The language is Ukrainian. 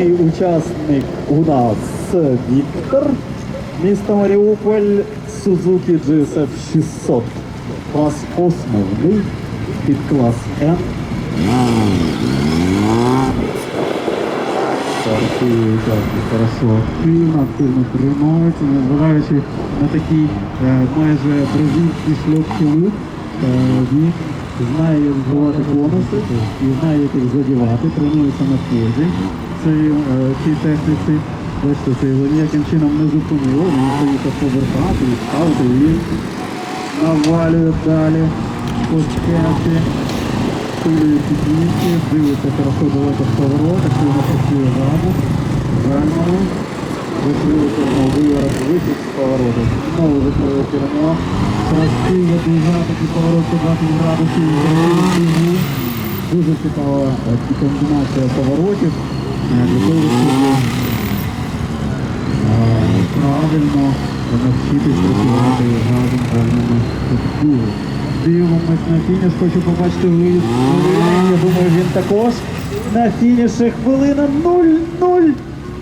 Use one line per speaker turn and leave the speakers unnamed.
Учасник у нас Віктор, місто Маріуполь, Suzuki GSF 600. Клас основний, під клас N. Хорошо активно, активно тримається, незважаючи на такий е, майже бразильський шльопки лук, е, він знає, як збивати конуси і знає, як їх задівати, тренується на позі цій, е, техніці. Бачите, це його ніяким чином не зупинило, він поїхав повертати ставити, і навалює далі по скеті. Хвилює підніки, дивиться хорошо далеко в поворот, активно працює ззаду. Правильно. На виворот, вихід з повороту. Знову закриває кермо. Красиво доїжджати під поворот 120 градусів. Дуже цікава е, комбінація поворотів. правильно навчитись працювати газом гарними структурами. Дивимось на фініш, хочу побачити виїзд. Я думаю, він також на фініші хвилина 0-0.